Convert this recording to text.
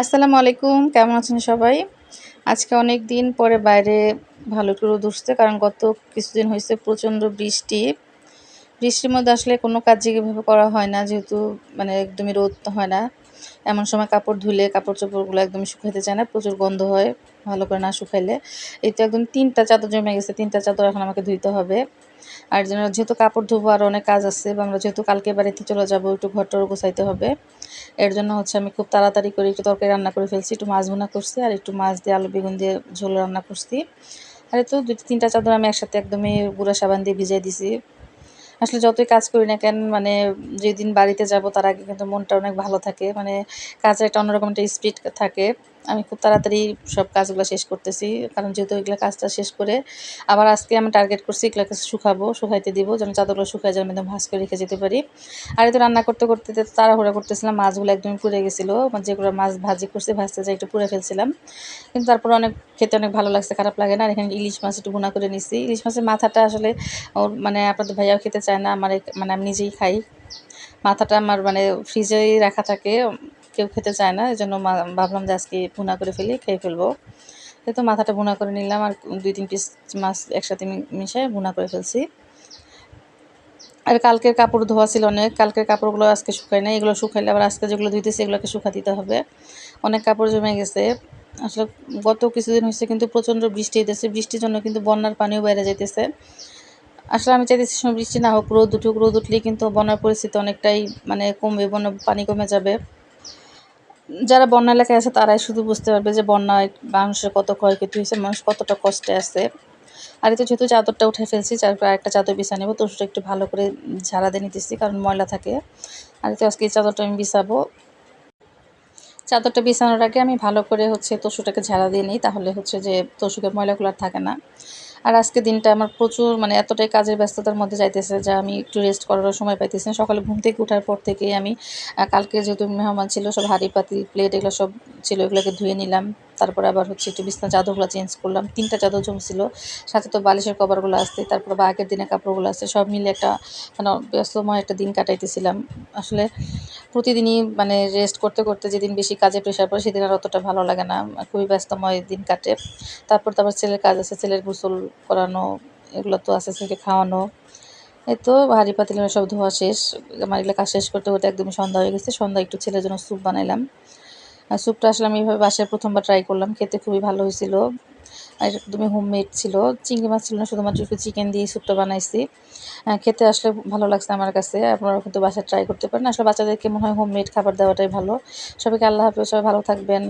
আসসালামু আলাইকুম, কেমন আছেন সবাই? আজকে অনেক দিন পরে বাইরে ভালো রোদ উঠছে, কারণ গত কিছুদিন হয়েছে প্রচণ্ড বৃষ্টি। বৃষ্টির মধ্যে আসলে কোনো কাজ যেভাবে করা হয় না, যেহেতু মানে একদমই রোদ হয় না। এমন সময় কাপড় ধুলে কাপড় চোপড়গুলো একদমই শুকাইতে চায় না, প্রচুর গন্ধ হয়, ভালো করে না শুকাইলে। এই তো একদম তিনটা চাদর জমে গেছে, তিনটা চাদর এখন আমাকে ধুইতে হবে। আর যেহেতু কাপড় ধোবো আর অনেক কাজ আছে, বা আমরা যেহেতু কালকে বাড়িতে চলে যাব, একটু ঘরটাও গোছাইতে হবে। এর জন্য হচ্ছে আমি খুব তাড়াতাড়ি করে একটু তরকারি রান্না করে ফেলছি, একটু মাছ ভুনা করছি আর একটু মাছ দিয়ে আলু, বেগুন দিয়ে ঝোল রান্না করছি। আর তো দুই তিনটা চাদর আমি একসাথে একদমই গুঁড়া সাবান দিয়ে ভিজিয়ে দিছি। আসলে যতই কাজ করি না কেন মানে যেদিন বাড়িতে যাব তার আগে কিন্তু মনটা অনেক ভালো থাকে মানে কাজের একটা অন্যরকম একটা স্পিড থাকে। আমি খুব তাড়াতাড়ি সব কাজগুলো শেষ করতেছি, কারণ যেহেতু ওইগুলো কাজটা শেষ করে আবার আজকে আমি টার্গেট করছি এগুলোকে শুকাবো, শুকাইতে দিব, যেন চাদরগুলো শুকাই যেন একদম ভাস করে রেখে যেতে পারি। আর তো রান্না করতে করতে তাড়াহুড়া করতেছিলাম, মাছগুলো একদমই পুড়ে গেছিল যেগুলো মাছ ভাজি করছি, ভাজতে যাই একটু পুড়ে ফেলছিলাম। কিন্তু তারপর অনেক, খেতে অনেক ভালো লাগছে, খারাপ লাগে না, আর এখানে ইলিশ মাছ একটু গুণা করে নিছি। ইলিশ মাছের মাথাটা আসলে ওর মানে আপনাদের ভাইয়াও খেতে চায় না, আমার মানে আমি নিজেই খাই। মাথাটা আমার মানে ফ্রিজেই রাখা থাকে কেউ খেতে চায় না এই জন্য ভাবলাম যে আজকে ভুনা করে ফেলি, খেয়ে ফেলব। তো মাথাটা ভুনা করে নিলাম আর দুই তিন পিস মাছ একসাথে মিশে ভুনা করে ফেলছি। আর কালকের কাপড় ধোয়া ছিল অনেক, কালকের কাপড়গুলো আজকে শুকায় না এগুলো শুকাইলে আবার আজকে যেগুলো ধুইতেছে এগুলোকে শুকা দিতে হবে। অনেক কাপড় জমে গেছে। আসলে গত কিছুদিন হয়েছে কিন্তু প্রচণ্ড বৃষ্টি হইতেছে, বৃষ্টির জন্য কিন্তু বন্যার পানিও বাইরে যাইতেছে। আসলে আমি চাইতেছি সময় বৃষ্টি না হোক, রোদ উঠুক, রোদ উঠলে কিন্তু বন্যার পরিস্থিতি অনেকটাই মানে কমবে, বন্যার পানি কমে যাবে। যারা বন্যা এলাকায় আছে, তারাই শুধু বুঝতে পারবে যে বন্যায় মানুষের কত ক্ষয়ক্ষতি হয়েছে, মানুষ কতটা কষ্টে আছে। আর এতে যেহেতু চাদরটা উঠে ফেলছি তারপর একটা চাদর বিছা নেব, তো একটু ভালো করে ঝাড়া দিয়ে নিতেছি, কারণ ময়লা থাকে। আর এতে আজকে এই চাদরটা আমি বিছাবো। চাদরটা বিছানোর আগে আমি ভালো করে হচ্ছে তসুটাকে ঝাড়া দিয়ে নিই, তাহলে হচ্ছে যে তসুকে ময়লাগুলো আর থাকে না। আর আজকে দিনটা আমার প্রচুর মানে এতটাই কাজের ব্যস্ততার মধ্যে যাইতেছে যে আমি একটু রেস্ট করারও সময় পাইতেছি না। সকালে ঘুম থেকে ওঠার পর থেকেই আমি কালকে যেহেতু মেহমান ছিল, সব হাঁড়ি পাতি প্লেট এগুলো সব ছিল, এগুলোকে ধুয়ে নিলাম। তারপর আবার হচ্ছে একটু বিছনা চাদরগুলো চেঞ্জ করলাম। তিনটা চাদর জমছিল। সাথে তো বালিশের কভারগুলো আসছে। তারপর বা আগের দিনে কাপড়গুলো আসছে। সব মিলে একটা মানে ব্যস্তময় একটা দিন কাটাইতেছিলাম। আসলে প্রতিদিনই মানে রেস্ট করতে করতে যেদিন বেশি কাজে প্রেশার পড়ে, সেদিন আর অতটা ভালো লাগে না। খুবই ব্যস্তময় দিন কাটে। তারপর তো আবার ছেলের কাজ আছে। ছেলের গোসল করানো, এগুলো তো আছে, ছেলেকে খাওয়ানো। এই তো হাঁড়ি পাতিল সব ধোয়া শেষ। আমার এগুলো কাজ শেষ করতে করতে একদমই সন্ধ্যা হয়ে গেছে। সন্ধ্যা একটু ছেলের জন্য স্যুপ বানাইলাম। স্যুপটা আসলে আমি এইভাবে বাসায় প্রথমবার ট্রাই করলাম, খেতে খুবই ভালো হয়েছিল। আর একদমই হোমমেড ছিল, চিংড়ি মাছ ছিল না, শুধুমাত্র একটু চিকেন দিয়ে স্যুপটা বানাইছি। খেতে আসলে ভালো লাগছে আমার কাছে আপনারা কিন্তু বাসায় ট্রাই করতে পারেন। আসলে বাচ্চাদেরকে মনে হয় হোমমেড খাবার দেওয়াটাই ভালো। সবাইকে আল্লাহ হাফিজ, সবাই ভালো থাকবেন।